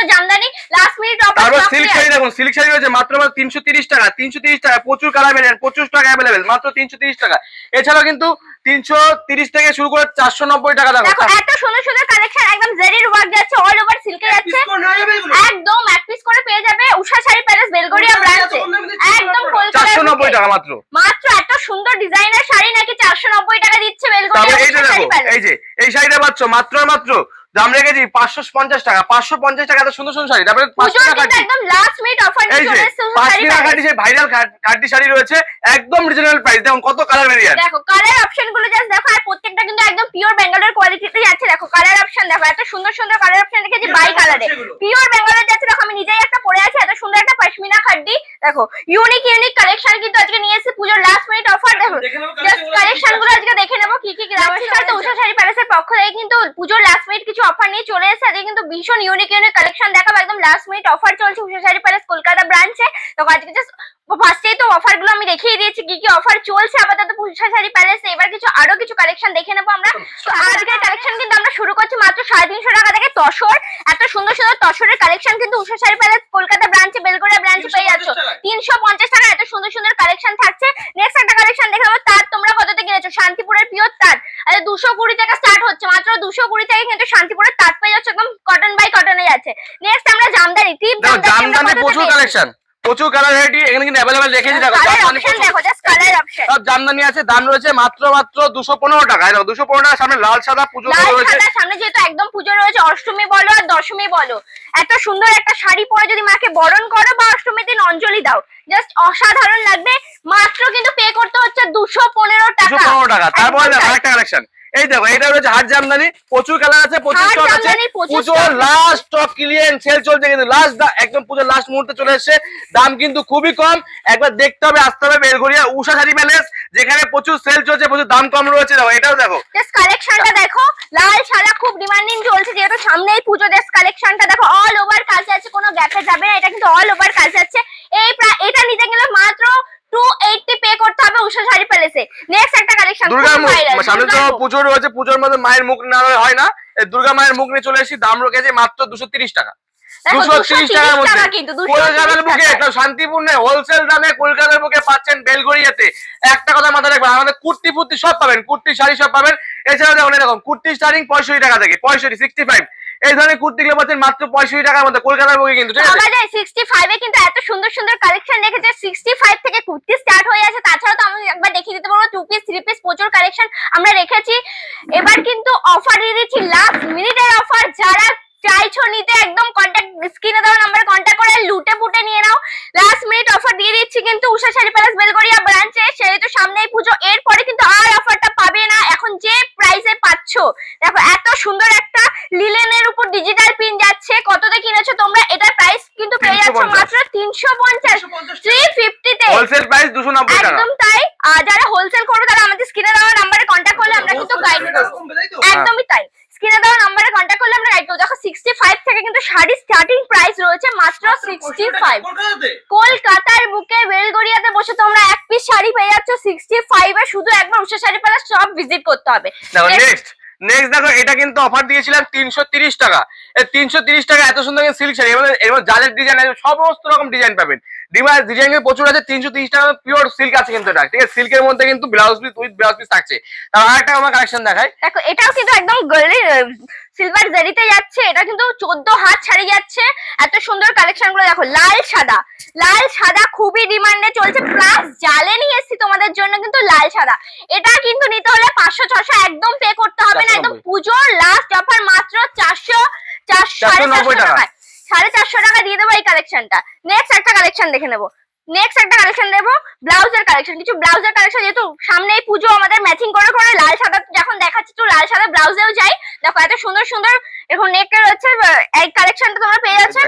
Pure Jamdani last minute offer তারপর silk sari দেখুন silk sari রয়েছে মাত্র মাত্র তিনশো তিরিশ টাকা তিনশো তিরিশ টাকা প্রচুর কালার ভ্যারিয়েন্ট প্রচুর টাকা অ্যাভেলেবেল মাত্র তিনশো তিরিশ টাকা। এছাড়াও কিন্তু তিনশো তিরিশ থেকে শুরু করে চারশো নব্বই টাকা দেখো দেখো এত সুন্দর সুন্দর কালেকশন একদম জেরির ওয়ার্ক যাচ্ছে অল ওভার সিল্কে যাচ্ছে। একদম এক পিস করে পেয়ে যাবে। উষা শাড়ি প্যালেস বেলগড়িয়া ব্রাঞ্চে একদম টাকা মাত্র। মাত্র এত সুন্দর ডিজাইনের শাড়ি নাকি চারশো নব্বই টাকা দিচ্ছে বেলগড়িয়া এই যে এই শাড়িটা পাচ্ছ মাত্র আর মাত্র দাম রেখেছি পাঁচশো পঞ্চাশ টাকা পাঁচশো পঞ্চাশ টাকা এত সুন্দর সুন্দর শাড়ি তারপরে পাঁচশো টাকা একদম লাস্ট মিনিট অফার এই যে পাঁচমিনা প্যালেস কাটি সেই ভাইরাল কাটি শাড়ি রয়েছে একদম রিজনেবল প্রাইস দেখুন কত কালার ভেরিয়েন্ট দেখো কালার অপশনগুলো জাস্ট দেখো আর প্রত্যেকটা কিন্তু একদম পিওর বেঙ্গলের কোয়ালিটিতে যাচ্ছে দেখো কালার অপশন দেখো এত সুন্দর সুন্দর কালার অপশন রেখেছি বাই কালারে পিওর বেঙ্গলের যাচ্ছে দেখো আমি নিজেই একটা পরে আছি এত সুন্দর একটা পশমিনা খাড্ডি দেখো ইউনিক ইউনিক কালেকশন কিন্তু আজকে নিয়ে এসেছি পুজোর লাস্ট মিনিট অফার দেখো জাস্ট কালেকশনগুলো আজকে দেখে নেব কি কি তো উষা শাড়ি প্যালেসের পক্ষ থেকে কিন্তু পুজোর লাস্ট মিনিট কিছু অফার নিয়ে চলে এসেছে। আজকে কিন্তু ভীষণ ইউনিক ইউনিক কালেকশন দেখাবো একদম লাস্ট মিনিট অফার চলছে উষা শাড়ি প্যালেস কলকাতা ব্রাঞ্চে তো আজকে জাস্ট ফার্স্টেই তো অফারগুলো আমি দেখিয়ে দিয়েছি কি কি অফার চলছে আপাতত উষা শাড়ি প্যালেসে এবার কিছু আরও কিছু কালেকশন দেখে নেব আমরা। তো আজকের কালেকশন কিন্তু আমরা শুরু করছি মাত্র সাড়ে তিনশো টাকা থেকে তসর। এত সুন্দর সুন্দর তসরের কালেকশন কিন্তু উষা শাড়ি প্যালেস কলকাতা ব্রাঞ্চে বেলগড়িয়া ব্রাঞ্চে পেয়ে যাচ্ছ। তিনশো পঞ্চাশ টাকা এত সুন্দর সুন্দর কালেকশন থাকছে। নেক্সট একটা কালেকশন দেখে নেব তার তোমরা কততে কিনেছো? শান্তিপুরের পিওর তার। আচ্ছা দুশো কুড়ি থেকে স্টার্ট হচ্ছে মাত্র দুশো কুড়ি থেকে কিন্তু শান্তিপুরের তার পেয়ে যাচ্ছে একদম কটন বাই কটনে যাচ্ছে। নেক্সট আমরা জামদানি টিপ জামদানি প্রচুর কালেকশন প্রচুর কালার ভ্যারাইটি এখানে কিন্তু অ্যাভেলেবেল রেখেছি দেখো সব জামদানি আছে দাম রয়েছে মাত্র মাত্র দুশো পনেরো টাকা। দেখো দুশো পনেরো টাকা সামনে লাল সাদা পুজো রয়েছে। সামনে যেহেতু একদম পুজো রয়েছে অষ্টমী বলো আর দশমী বলো। এত সুন্দর একটা শাড়ি পরে যদি মাকে বরণ করো বা অষ্টমীর দিন অঞ্জলি দাও জাস্ট অসাধারণ লাগবে। মাত্র কিন্তু পে করতে হচ্ছে দুশো পনেরো টাকা দুশো টাকা। পনেরো টাকা। তারপরে। আরেকটা কালেকশন এই দেখো এটা রয়েছে হাট জামদানি প্রচুর কালার আছে প্রচুর স্টক আছে। পুজো লাস্ট স্টক ক্লিয়ার সেল চলছে কিন্তু লাস্ট একদম পুজোর লাস্ট মুহূর্তে চলে এসেছে। দাম কিন্তু খুবই কম। একবার দেখতে হবে আসতে হবে বেলগড়িয়া উষা শাড়ি প্যালেস যেখানে প্রচুর সেল চলছে প্রচুর দাম কম রয়েছে। দেখো এটাও দেখো। কালেকশনটা দেখো লাল সাদা খুব ডিমান্ডিং চলছে যেহেতু সামনেই পুজো। জাস্ট কালেকশনটা দেখো অল ওভার কাজ আছে কোনো গ্যাপে যাবে না এটা কিন্তু অল ওভার কাজ আছে। এই এটা নিতে গেলে মাত্র টু পে করতে হবে উষা শাড়ি প্যালেসে নেক্সট একটা কালেকশন দুর্গা মুখ সামনে তো পুজো রয়েছে পুজোর মধ্যে মায়ের মুখ না হয় না। দুর্গা মায়ের মুখ নিয়ে চলে এসেছি দাম রেখেছে মাত্র দুশো তিরিশ টাকা। দেখো, দুশো তিরিশ 230 টাকার মধ্যে। টাকা কিন্তু, 230 কলকাতার বুকে একটা শান্তিপূর্ণে হোলসেল দামে কলকাতার বুকে পাচ্ছেন বেলগড়িয়াতে একটা কথা মাথায় রাখবেন আমাদের কুর্তি ফুর্তি সব পাবেন কুর্তি শাড়ি সব পাবেন। এছাড়া অনেক রকম কুর্তি স্টার্টিং পঁয়ষট্টি টাকা থেকে পঁয়ষট্টি সিক্সটি ফাইভ এই ধরনের কুর্তিগুলো পাচ্ছেন মাত্র পঁয়ষট্টি টাকার মধ্যে, কলকাতার বুকে কিন্তু সিক্সটি ফাইভে কিন্তু এত সুন্দর সুন্দর কালেকশন রেখেছে সিক্সটি ফাইভ থেকে কুর্তি স্টার্ট হয়ে আছে তাছাড়া তো আমি একবার দেখিয়ে দিতে পারব টু পিস থ্রি পিস প্রচুর কালেকশন আমরা রেখেছি। এবার কিন্তু অফার দিয়ে দিচ্ছি লাস্ট মিনিটের অফার যারা চাইছো নিতে একদম কন্ট্যাক্ট স্ক্রিনে দেওয়া নাম্বারে কন্ট্যাক্ট করে লুটে পুটে নিয়ে নাও লাস্ট মিনিট অফার দিয়ে দিচ্ছি কিন্তু উষা শাড়ি প্যালেস বেলগড়িয়া ব্রাঞ্চে সেহেতু সামনেই পুজো এরপরে কিন্তু আর অফারটা পাবে না এখন যে প্রাইসে পাচ্ছো দেখো এত সুন্দর একটা লিলেনের উপর ডিজিটাল পিন যাচ্ছে কততে কিনেছো তোমরা এটার প্রাইস কিন্তু পেয়ে যাচ্ছ 350 মাত্র তিনশো পঞ্চাশ থ্রি ফিফটিতে হোলসেল প্রাইস দুশো নব্বই টাকা একদম তাই আর যারা হোলসেল করবে তারা আমাদের স্ক্রিনে দেওয়া নাম্বারে কন্ট্যাক্ট করলে আমরা কিন্তু গাইড করব একদমই তাই স্ক্রিনে দেওয়া নাম্বারে কন্ট্যাক্ট করলে আমরা গাইড করব দেখো সিক্সটি ফাইভ থেকে কিন্তু শাড়ি স্টার্টিং প্রাইস রয়েছে মাত্র সিক্সটি ফাইভ কলকাতার বুকে বেলগড়িয়াতে বসে তোমরা এক পিস শাড়ি পেয়ে যাচ্ছ সিক্সটি ফাইভ এ শুধু একবার উষা শাড়ি প্যালেস সব ভিজিট করতে হবে দেখো নেক্সট নেক্সট দেখো এটা কিন্তু অফার দিয়েছিলাম তিনশো টাকা। তিনশো তিরিশ টাকা এত সুন্দর সিল্ক শাড়ি। এবার এবার ডিজাইন আছে সমস্ত রকম ডিজাইন পাবেন। ডিজাইন প্রচুর আছে তিনশো তিরিশ টাকা পিওর সিল্ক আছে কিন্তু এটা। ঠিক আছে? সিল্কের মধ্যে কিন্তু blouse piece with blouse piece থাকছে। তার আরেকটা আমার কালেকশন দেখাই। দেখো এটাও কিন্তু একদম সিলভার জারিতে যাচ্ছে। এটা কিন্তু চোদ্দ হাত ছাড়ি যাচ্ছে। এত সুন্দর কালেকশনগুলো দেখো লাল সাদা। লাল সাদা খুবই ডিমান্ডে চলছে। প্লাস জালে নিয়ে এসেছি তোমাদের জন্য কিন্তু লাল সাদা। এটা কিন্তু নিতে হলে পাঁচশো ছশো একদম পে করতে হবে না। একদম পুজোর লাস্ট অফার মাত্র চারশো চারশো সাড়ে 490 চারশো টাকা। টাকা সাড়ে চারশো টাকা দিয়ে দেবো এই কালেকশনটা নেক্সট একটা কালেকশন দেখে নেব। নেক্সট একটা কালেকশন দেবো ব্লাউজের কালেকশন কিছু ব্লাউজের কালেকশন যেহেতু সামনেই পুজো আমাদের ম্যাচিং করে করে লাল সাদা যখন দেখাচ্ছি একটু লাল সাদা ব্লাউজেও যাই। দেখো এত সুন্দর সুন্দর এখন নেকে এই কালেকশনটা তোমরা পেয়ে যাচ্ছে।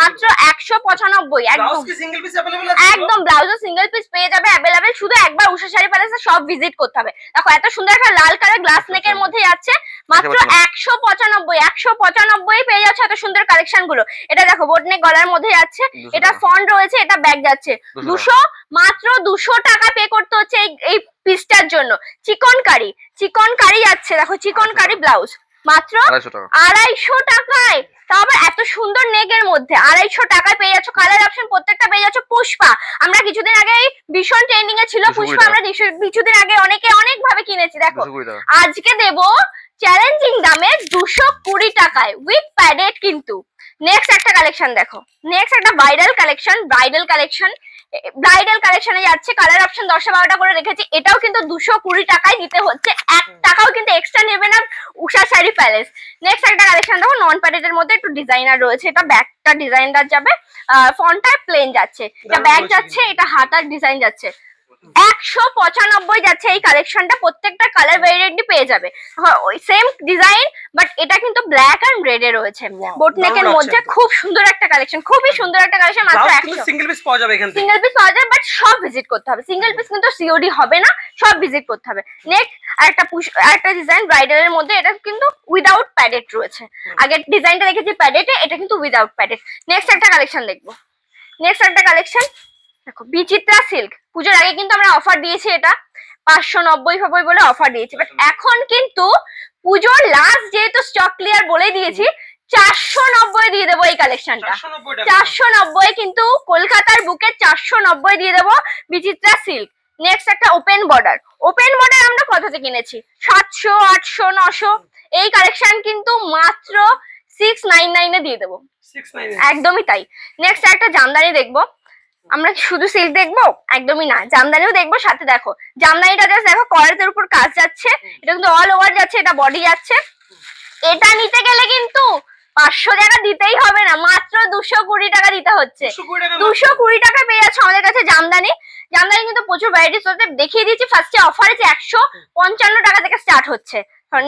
মাত্র একশো পঁচানব্বই একদম। একদম ব্লাউজও সিঙ্গেল পিস পেয়ে যাবে অ্যাভেলেবেল শুধু একবার উষা শাড়ি প্যালেসে সব ভিজিট করতে হবে। দেখো এত সুন্দর একটা লাল কালার গ্লাস নেকের মধ্যে যাচ্ছে মাত্র একশো পঁচানব্বই একশো পঁচানব্বই পেয়ে যাচ্ছে এত সুন্দর কালেকশনগুলো। এটা দেখো বোট নেক গলার মধ্যে যাচ্ছে এটা। ফন্ট রয়েছে এটা ব্যাগ যাচ্ছে। দুশো মাত্র দুশো টাকা পে করতে হচ্ছে এই এই পিসটার জন্য। চিকন কারি চিকন কারি যাচ্ছে দেখো চিকন কারি ব্লাউজ মাত্র আড়াইশো টাকায়। তাও আবার এত সুন্দর নেকের মধ্যে আড়াইশো টাকায় পেয়ে যাচ্ছ। কালার অপশন প্রত্যেকটা পেয়ে যাচ্ছ। পুষ্পা আমরা কিছুদিন আগে ভীষণ ট্রেন্ডিং এ ছিল। পুষ্পা আমরা কিছু- কিছুদিন আগে অনেকে অনেক ভাবে কিনেছি দেখো। আজকে দেব চ্যালেঞ্জিং দামে দুশো কুড়ি টাকায় উইথ প্যাডেড কিন্তু। নেক্সট একটা কালেকশন দেখো। নেক্সট একটা viral collection bridal collection bridal কালেকশনে যাচ্ছে কালার অপশন দশটা বারোটা করে রেখেছি। এটাও কিন্তু দুশো কুড়ি টাকায় দিতে হচ্ছে। এক টাকাও কিন্তু এক্সট্রা নেবে না উষা শাড়ি প্যালেস নেক্সট একটা কালেকশন দেখো নন প্যাডেডের মধ্যে একটু ডিজাইনার রয়েছে। এটা ব্যাকটা ডিজাইনটার যাবে। ফ্রন্টটা প্লেন যাচ্ছে। এটা ব্যাক যাচ্ছে এটা হাতার ডিজাইন যাচ্ছে। একশো পঁচানব্বই যাচ্ছে এই কালেকশনটা প্রত্যেকটা কালার ভেরিয়েন্টই পেয়ে যাবে। হ্যাঁ, ওই সেম ডিজাইন বাট এটা কিন্তু ব্ল্যাক এন্ড রেড এ রয়েছে। বোটনেকের মধ্যে খুব সুন্দর একটা কালেকশন খুবই সুন্দর একটা কালেকশন মাত্র একশো। সিঙ্গেল পিস পাওয়া যাবে এখান সিঙ্গেল পিস পাওয়া যায় বাট সব ভিজিট করতে হবে। সিঙ্গেল পিস কিন্তু সিওডি হবে না সব ভিজিট করতে হবে। নেক্সট একটা পুশ একটা ডিজাইন ব্রাইডালের মধ্যে এটা কিন্তু উইদাউট প্যাডেড রয়েছে। আগের ডিজাইনটা দেখেছি প্যাডেটে এটা কিন্তু উইদাউট প্যাডেড নেক্সট একটা কালেকশন দেখব। নেক্সট একটা কালেকশন দেখো বিচিত্রা সিল্ক পুজোর আগে কিন্তু আমরা অফার দিয়েছি এটা। পাঁচশো নব্বই ফব্বই বলে অফার দিয়েছি। বাট এখন কিন্তু পুজোর লাস্ট যেহেতু স্টক ক্লিয়ার বলে দিয়েছি চারশো নব্বই দিয়ে দেবো এই কালেকশনটা চারশো নব্বই কিন্তু কলকাতার বুকে চারশো নব্বই দিয়ে দেবো বিচিত্রা সিল্ক নেক্সট একটা ওপেন বর্ডার ওপেন বর্ডার আমরা কততে কিনেছি সাতশো আটশো নশো। এই কালেকশন কিন্তু মাত্র সিক্স নাইন নাইনে দিয়ে দেবো। একদমই তাই। নেক্সট একটা জামদানি দেখব। আমরা কি শুধু সিল্ক দেখব? একদমই না। জামদানিও দেখব সাথে দেখো। জামদানিটা জাস্ট দেখো করাতের উপর কাজ যাচ্ছে। এটা কিন্তু অল ওভার যাচ্ছে এটা বডি যাচ্ছে। এটা নিতে গেলে কিন্তু পাঁচশো টাকা দিতেই হবে না। মাত্র দুশো কুড়ি টাকা দিতে হচ্ছে। দুশো কুড়ি টাকা পেয়ে যাচ্ছে আমাদের কাছে জামদানি। জামদানি কিন্তু প্রচুর ভ্যারাইটিস হচ্ছে দেখিয়ে দিয়েছি ফার্স্টে অফার আছে একশো পঞ্চান্ন টাকা থেকে স্টার্ট হচ্ছে।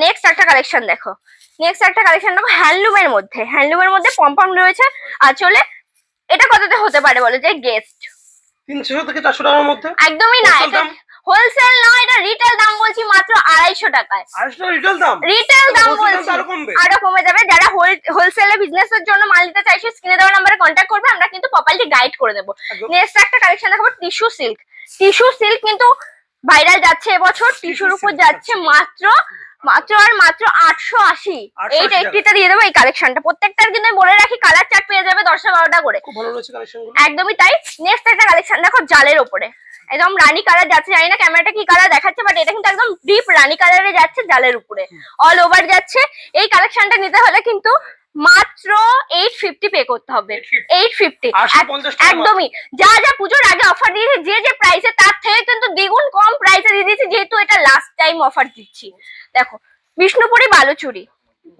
নেক্সট একটা কালেকশন দেখো। নেক্সট একটা কালেকশন দেখো হ্যান্ডলুমের মধ্যে। হ্যান্ডলুমের মধ্যে পম্পম রয়েছে। আর চলে এটা কততে হতে পারে বলো? যে গেস্ট 300 থেকে 400 টাকার মধ্যে? একদমই না এটা হোলসেল নয় এটা রিটেল দাম বলছি মাত্র আড়াইশো টাকায়। 250 রিটেল দাম? রিটেল দাম বলছি। আরও কমে যাবে। যারা হোলসেলে বিজনেসের জন্য মাল নিতে চাইছে স্ক্রিনে দেওয়া নাম্বারে কন্ট্যাক্ট করবে আমরা কিন্তু প্রপারলি গাইড করে দেবো। নেক্সট একটা কালেকশন দেখাবো টিস্যু সিল্ক টিস্যু সিল্ক কিন্তু ভাইরাল যাচ্ছে এবছর। টিস্যুর উপর যাচ্ছে। মাত্র মাত্র আর মাত্র আটশো আশি। 880 এইট টাকা। দিয়ে দেবো এই কালেকশনটা প্রত্যেকটার কিন্তু বলে রাখি কালার চার্ট পেয়ে যাবে দশটা বারোটা করে। একদমই তাই। নেক্সট একটা কালেকশন দেখো জালের ওপরে। একদম রানী কালার যাচ্ছে জানি না ক্যামেরাটা কি কালার দেখাচ্ছে বাট এটা কিন্তু একদম ডিপ রানী কালারে যাচ্ছে জালের উপরে। অল ওভার যাচ্ছে। এই কালেকশনটা নিতে হলে কিন্তু মাত্র এইট ফিফটি পে করতে হবে। এইট ফিফটি একদমই। যা যা পুজোর আগে অফার দিয়েছে যে যে প্রাইসে তার থেকে কিন্তু দ্বিগুণ কম প্রাইসে দিয়ে দিয়েছে যেহেতু এটা লাস্ট টাইম অফার দিচ্ছি। দেখো বিষ্ণুপুরি বালুচুরি।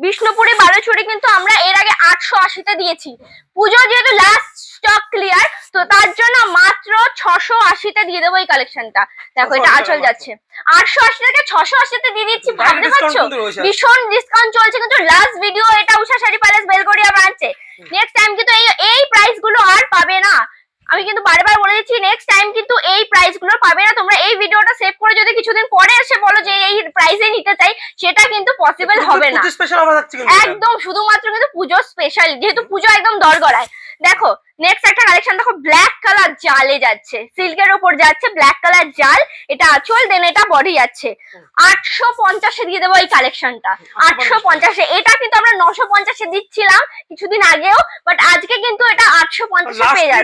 বিষ্ণুপুরি বালুচুরি কিন্তু আমরা এর আগে আটশো আশিতে দিয়েছি। পুজো যেহেতু লাস্ট স্টক ক্লিয়ার তো তার জন্য মাত্র ছশো আশিতে দিয়ে দেবো এই কালেকশনটা দেখো এটা 680 আঁচল যাচ্ছে। আটশো আশি থেকে ছশো আশিতে দিয়ে দিচ্ছি ভাবতে পারছ? ভীষণ ডিসকাউন্ট চলছে কিন্তু লাস্ট ভিডিও এটা উষা শাড়ি প্যালেস বেলগড়িয়া ব্রাঞ্চে নেক্সট টাইম কিন্তু এই এই প্রাইসগুলো আর পাবে না। আমি কিন্তু বারবার বলে দিচ্ছি নেক্সট টাইম কিন্তু এই প্রাইসগুলো পাবে না। তোমরা এই ভিডিওটা সেভ করে যদি কিছুদিন পরে এসে বলো যে এই প্রাইসে নিতে চাই সেটা কিন্তু পসিবল হবে না। একদম শুধুমাত্র কিন্তু পুজো স্পেশাল যেহেতু পুজো একদম দরগড়ায়। দেখো নেক্সট একটা কালেকশন দেখো ব্ল্যাক কালার জালে যাচ্ছে। সিল্কের উপর যাচ্ছে ব্ল্যাক কালার জাল এটা আঁচল দেন এটা বডি যাচ্ছে আটশো পঞ্চাশে দিয়ে দেবো এই কালেকশনটা আটশো পঞ্চাশে। এটা কিন্তু আমরা নশো পঞ্চাশে দিচ্ছিলাম কিছুদিন আগেও বাট আজকে কিন্তু এটা আটশো পঞ্চাশে পেয়ে যাচ্ছে।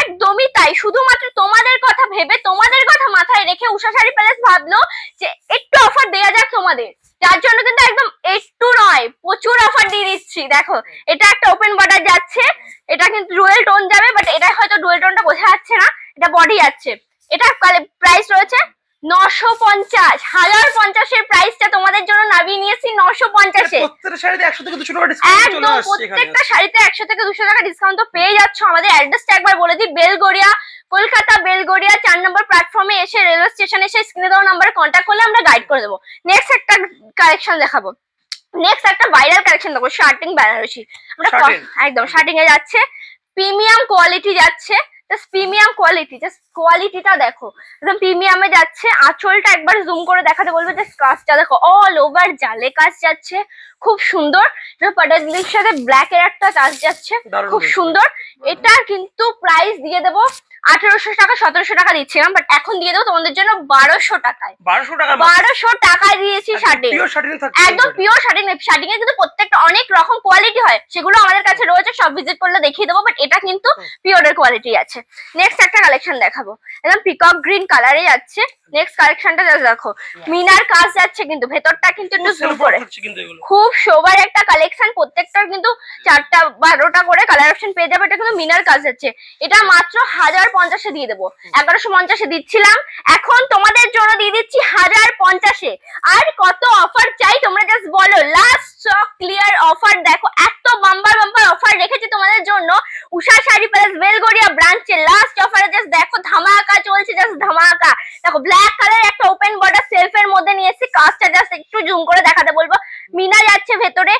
একদমই তাই। শুধুমাত্র তোমাদের কথা ভেবে তোমাদের কথা মাথায় রেখে উষা শাড়ি প্যালেস ভাবলো যে একটু অফার দেওয়া যাক তোমাদের। যার জন্য কিন্তু একদম একটু নয়। প্রচুর অফার দিয়ে দিচ্ছি দেখো। এটা একটা ওপেন বর্ডার যাচ্ছে। এটা কিন্তু ডুয়েল টোন যাবে বাট এটা হয়তো ডুয়েল টোনটা বোঝা যাচ্ছে না। এটা বডি যাচ্ছে। এটা প্রাইস রয়েছে নশো পঞ্চাশ। হাজার পঞ্চাশের প্রাইসটা তোমাদের জন্য নামিয়ে নিয়েছি নশো পঞ্চাশে। প্রত্যেকটা শাড়িতে 100 থেকে 200 টাকা ডিসকাউন্ট চলে একদম প্রত্যেকটা শাড়িতে একশো থেকে দুশো টাকা ডিসকাউন্ট তো পেয়ে যাচ্ছ। আমাদের অ্যাড্রেসটা একবার বলে দিই বেলগড়িয়া কলকাতা বেলগড়িয়া চার নম্বর প্ল্যাটফর্মে এসে রেলওয়ে স্টেশন এসে স্ক্রিনে দেওয়া নাম্বারে কন্ট্যাক্ট করলে আমরা গাইড করে দেবো। নেক্সট একটা কালেকশন দেখাবো। নেক্সট একটা ভাইরাল কালেকশন দেবো শার্টিং বেনারসি আমরা একদম শার্টিং এ যাচ্ছে। প্রিমিয়াম কোয়ালিটি যাচ্ছে। কোয়ালিটি জাস্ট কোয়ালিটিটা দেখো। একদম প্রিমিয়ামে যাচ্ছে আঁচলটা একবার জুম করে দেখাতে বলব যে কাজটা দেখো অল ওভার জালে কাজ যাচ্ছে খুব সুন্দর। পাটালির সাথে ব্ল্যাক এর একটা কাজ যাচ্ছে খুব সুন্দর। এটা কিন্তু প্রাইস দিয়ে দেবো আঠারোশো টাকা সতেরোশো টাকা দিচ্ছিলাম বাট এখন দিয়ে দেবো তোমাদের জন্য বারোশো টাকায়। বারোশো টাকা বারোশো টাকা দিয়েছি শার্টিং একদম পিওর শার্টিং শার্টিং এর কিন্তু প্রত্যেকটা অনেক রকম কোয়ালিটি হয় সেগুলো আমাদের কাছে রয়েছে সব ভিজিট করলে দেখিয়ে দেবো বাট এটা কিন্তু পিওরের কোয়ালিটি আছে। নেক্সট একটা কালেকশন দেখাবো। একদম পিকক গ্রিন কালারে যাচ্ছে। নেক্সট কালেকশনটা দেখো মিনার কাজ যাচ্ছে কিন্তু ভেতরটা কিন্তু একটু জুম করে। খুব শোবার একটা কালেকশন প্রত্যেকটার কিন্তু চারটা বারোটা করে কালার অপশন পেয়ে যাবে এটা কিন্তু মিনার কাজ আছে এটা মাত্র হাজার পঞ্চাশে দিয়ে দেবো। এগারোশো পঞ্চাশে দিচ্ছিলাম। এখন তোমাদের জন্য দিয়ে দিচ্ছি হাজার পঞ্চাশে। আর কত অফার চাই তোমরা জাস্ট বলো। লাস্ট স্টক ক্লিয়ার অফার দেখো এত বাম্বার বাম্বার অফার রেখেছি তোমাদের জন্য। উষা শাড়ি প্যালেস বেলগড়িয়া ব্রাঞ্চে লাস্ট অফারে জাস্ট দেখো ধামাকা চলছে জাস্ট ধামাকা। দেখো ব্ল্যাক কালার একটা ওপেন বর্ডার সেলফের মধ্যে নিয়ে এসেছি। কাজটা জাস্ট একটু জুম করে দেখাতে বলব। মিনা যাচ্ছে ভেতরে।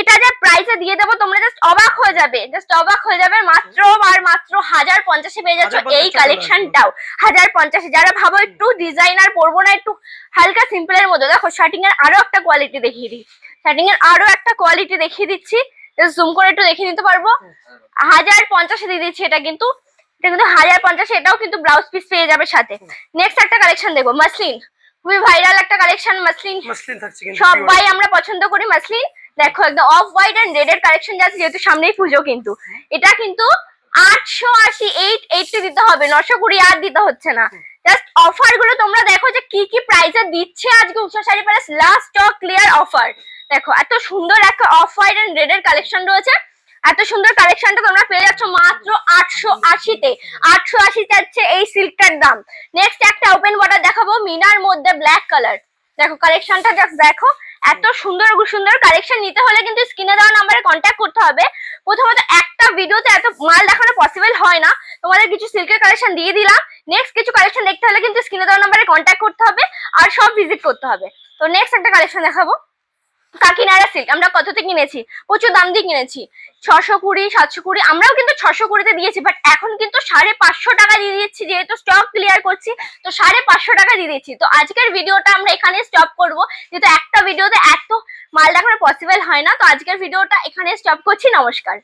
এটা যে প্রাইসে দিয়ে দেবো তোমরা জাস্ট অবাক হয়ে যাবে। জাস্ট অবাক হয়ে যাবে। মাত্র আর মাত্র হাজার পঞ্চাশে পেয়ে যাচ্ছ এই কালেকশনটাও হাজার পঞ্চাশে। যারা ভাবো একটু ডিজাইনার পরবো না একটু হালকা সিম্পলের মধ্যে। দেখো শার্টিং এর আরও একটা কোয়ালিটি দেখিয়ে দিই। শার্টিং এর আরও একটা কোয়ালিটি দেখিয়ে দিচ্ছি। জুম করে একটু দেখিয়ে নিতে পারব। হাজার পঞ্চাশে দিয়ে দিচ্ছি এটা কিন্তু। এটা কিন্তু হাজার পঞ্চাশে এটাও কিন্তু ব্লাউজ পিস পেয়ে যাবে সাথে। নেক্সট একটা কালেকশন দেখব মাসলিন খুবই ভাইরাল একটা কালেকশন মাসলিন সবাই আমরা পছন্দ করি মাসলিন দেখো একদম অফ হোয়াইট এন্ড রেড এর কালেকশন যাচ্ছে যেহেতু সামনেই পুজো কিন্তু। এটা কিন্তু আটশো আশি এইট এইটটি দিতে হবে নশো কুড়ি আর দিতে হচ্ছে না। জাস্ট অফারগুলো তোমরা দেখো যে কি কি প্রাইসে দিচ্ছে আজকে Usha sari palace last stock clear offer দেখো এত সুন্দর একটা অফ হোয়াইট এন্ড রেড এর কালেকশন রয়েছে। এত সুন্দর কালেকশনটা তোমরা পেয়ে যাচ্ছ মাত্র আটশো আশিতে আটশো আশি যাচ্ছে এই সিল্কটার দাম। নেক্সট একটা ওপেন বর্ডার দেখাবো, মিনার মধ্যে ব্ল্যাক কালার দেখো কালেকশনটা জাস্ট দেখো। এত সুন্দর সুন্দর কালেকশন নিতে হলে কিন্তু স্ক্রিনে দেওয়া নাম্বারে কন্ট্যাক্ট করতে হবে। প্রথমত একটা ভিডিওতে এত মাল দেখানো পসিবল হয় না। তোমাদের কিছু সিল্কের কালেকশন দিয়ে দিলাম। নেক্সট কিছু কালেকশন দেখতে হলে কিন্তু স্ক্রিনে দেওয়া নাম্বারে কন্ট্যাক্ট করতে হবে। আর সব ভিজিট করতে হবে। তো নেক্সট একটা কালেকশন দেখাবো। কাকিনাড়া সিল্ক আমরা কততে কিনেছি? প্রচুর দাম দিয়ে কিনেছি। ছশো কুড়ি, সাতশো কুড়ি, আমরাও কিন্তু ছশো কুড়িতে দিয়েছি বাট এখন কিন্তু সাড়ে পাঁচশো টাকা দিয়ে দিচ্ছি যেহেতু স্টক ক্লিয়ার করছি, তো সাড়ে পাঁচশো টাকা দিয়ে দিচ্ছি তো আজকের ভিডিওটা আমরা এখানে স্টপ করব, যেহেতু একটা ভিডিওতে এত মাল দেখানো পসিবল হয় না, তো আজকের ভিডিওটা এখানে স্টপ করছি, নমস্কার।